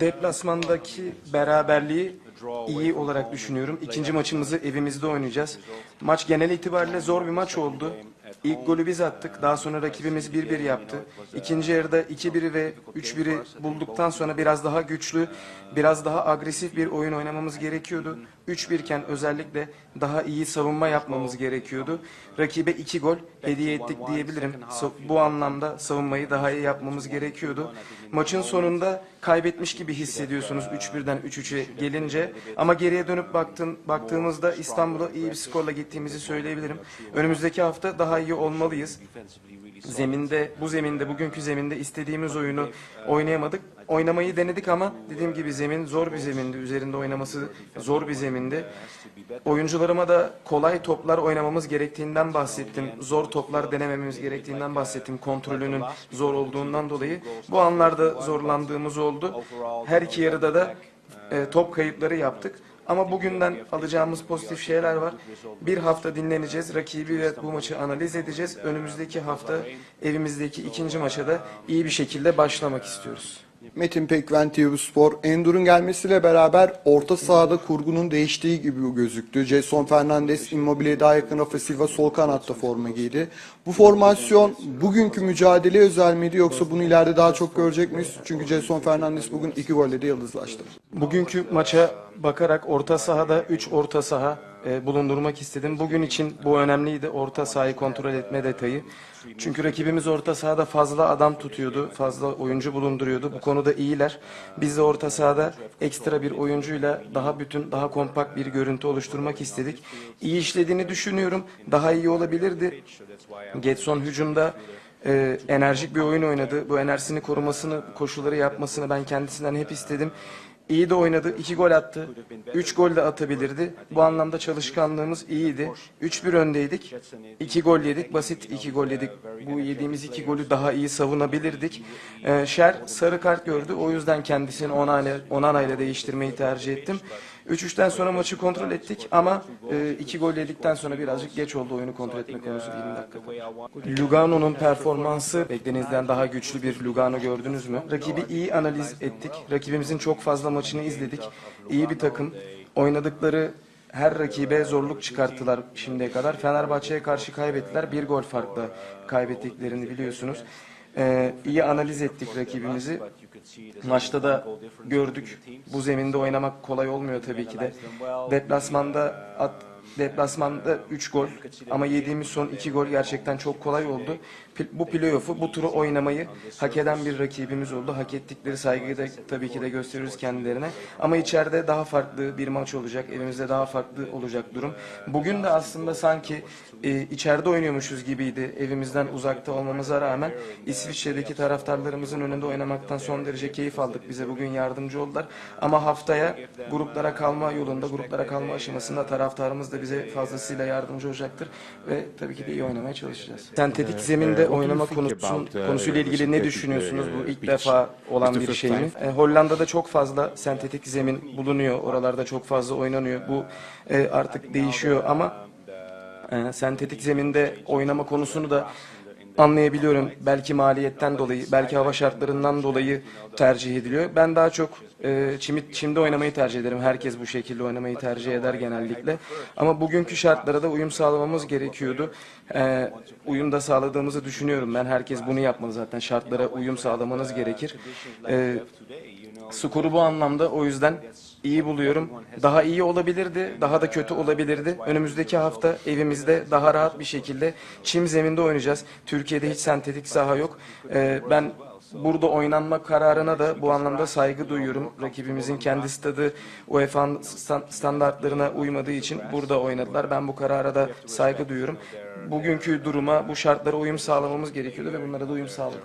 Deplasmandaki beraberliği iyi olarak düşünüyorum. İkinci maçımızı evimizde oynayacağız. Maç genel itibariyle zor bir maç oldu. İlk golü biz attık. Daha sonra rakibimiz 1-1 yaptı. İkinci yarıda 2-1'i ve 3-1'i bulduktan sonra biraz daha güçlü, biraz daha agresif bir oyun oynamamız gerekiyordu. 3-1 iken özellikle daha iyi savunma yapmamız gerekiyordu. Rakibe 2 gol hediye ettik diyebilirim. Bu anlamda savunmayı daha iyi yapmamız gerekiyordu. Maçın sonunda kaybetmiş gibi hissediyorsunuz 3-1'den 3-3'e gelince. Ama geriye dönüp baktığımızda İstanbul'a iyi bir skorla gittiğimizi söyleyebilirim. Önümüzdeki hafta daha olmalıyız. Zeminde, bu zeminde, bugünkü zeminde istediğimiz oyunu oynayamadık. Oynamayı denedik ama dediğim gibi zemin zor bir zemindi. Üzerinde oynaması zor bir zemindi. Oyuncularıma da kolay toplar oynamamız gerektiğinden bahsettim. Zor toplar denemememiz gerektiğinden bahsettim. Kontrolünün zor olduğundan dolayı. Bu anlarda zorlandığımız oldu. Her iki yarıda da e, top kayıpları yaptık. Ama bugünden alacağımız pozitif şeyler var. Bir hafta dinleneceğiz. Rakibi ve bu maçı analiz edeceğiz. Önümüzdeki hafta evimizdeki ikinci maça da iyi bir şekilde başlamak istiyoruz. Metin Pekven TV Spor, Endur'un gelmesiyle beraber orta sahada kurgunun değiştiği gibi gözüktü. Jason Fernandez Immobile'ye daha yakın Rafa Silva sol kanatta forma giydi. Bu formasyon bugünkü mücadele özel miydi yoksa bunu ileride daha çok görecek miyiz? Çünkü Jason Fernandez bugün iki golle de yıldızlaştı. Bugünkü maça bakarak orta sahada 3 orta saha e, bulundurmak istedim. Bugün için bu önemliydi. Orta sahayı kontrol etme detayı. Çünkü rakibimiz orta sahada fazla adam tutuyordu. Fazla oyuncu bulunduruyordu. Bu konuda iyiler. Biz de orta sahada ekstra bir oyuncuyla daha bütün, daha kompakt bir görüntü oluşturmak istedik. İyi işlediğini düşünüyorum. Daha iyi olabilirdi. Getson hücumda e, enerjik bir oyun oynadı. Bu enerjisini korumasını, koşulları yapmasını ben kendisinden hep istedim. İyi de oynadı. iki gol attı. Üç gol de atabilirdi. Bu anlamda çalışkanlığımız iyiydi. 3-1 öndeydik. iki gol yedik. Basit iki gol yedik. Bu yediğimiz iki golü daha iyi savunabilirdik. Ee, Şer sarı kart gördü. O yüzden kendisini Onana ile değiştirmeyi tercih ettim. 3-3'ten sonra maçı kontrol ettik ama e, iki gol yedikten sonra birazcık geç oldu oyunu kontrol etme konusu 20 dakika. Lugano'nun performansı beklenizden daha güçlü bir Lugano gördünüz mü? Rakibi iyi analiz ettik. Rakibimizin çok fazla maçını izledik. İyi bir takım. Oynadıkları her rakibe zorluk çıkarttılar şimdiye kadar. Fenerbahçe'ye karşı kaybettiler. Bir gol farkla kaybettiklerini biliyorsunuz. Ee, iyi analiz ettik rakibimizi. Maçta da gördük. Bu zeminde oynamak kolay olmuyor tabii ki de. Deplasmanda at, deplasmanda 3 gol ama yediğimiz son 2 gol gerçekten çok kolay oldu. Bu playoff'u, bu turu oynamayı hak eden bir rakibimiz oldu. Hak ettikleri saygıyı da tabii ki de gösteriyoruz kendilerine. Ama içeride daha farklı bir maç olacak. Evimizde daha farklı olacak durum. Bugün de aslında sanki e, içeride oynuyormuşuz gibiydi. Evimizden uzakta olmamıza rağmen İsviçre'deki taraftarlarımızın önünde oynamaktan son derece keyif aldık. Bize bugün yardımcı oldular. Ama haftaya gruplara kalma yolunda, gruplara kalma aşamasında taraftarımız da bize fazlasıyla yardımcı olacaktır. Ve tabii ki de iyi oynamaya çalışacağız. Sentetik zeminde oynama konusu, konusuyla ilgili ne düşünüyorsunuz? Bu ilk defa olan bir şey mi? E, Hollanda'da çok fazla sentetik zemin bulunuyor. Oralarda çok fazla oynanıyor. Bu e, artık değişiyor ama e, sentetik zeminde oynama konusunu da anlayabiliyorum. Belki maliyetten dolayı, belki hava şartlarından dolayı tercih ediliyor. Ben daha çok e, çimi, çimde oynamayı tercih ederim. Herkes bu şekilde oynamayı tercih eder genellikle. Ama bugünkü şartlara da uyum sağlamamız gerekiyordu. E, uyum da sağladığımızı düşünüyorum ben. Herkes bunu yapmalı zaten. Şartlara uyum sağlamanız gerekir. E, skoru bu anlamda o yüzden iyi buluyorum. Daha iyi olabilirdi, daha da kötü olabilirdi. Önümüzdeki hafta evimizde daha rahat bir şekilde çim zeminde oynayacağız. Türkiye'de hiç sentetik saha yok. Ee, ben burada oynanma kararına da bu anlamda saygı duyuyorum. Rakibimizin kendi stadı stan- standartlarına uymadığı için burada oynadılar. Ben bu karara da saygı duyuyorum. Bugünkü duruma, bu şartlara uyum sağlamamız gerekiyordu ve bunlara da uyum sağladık.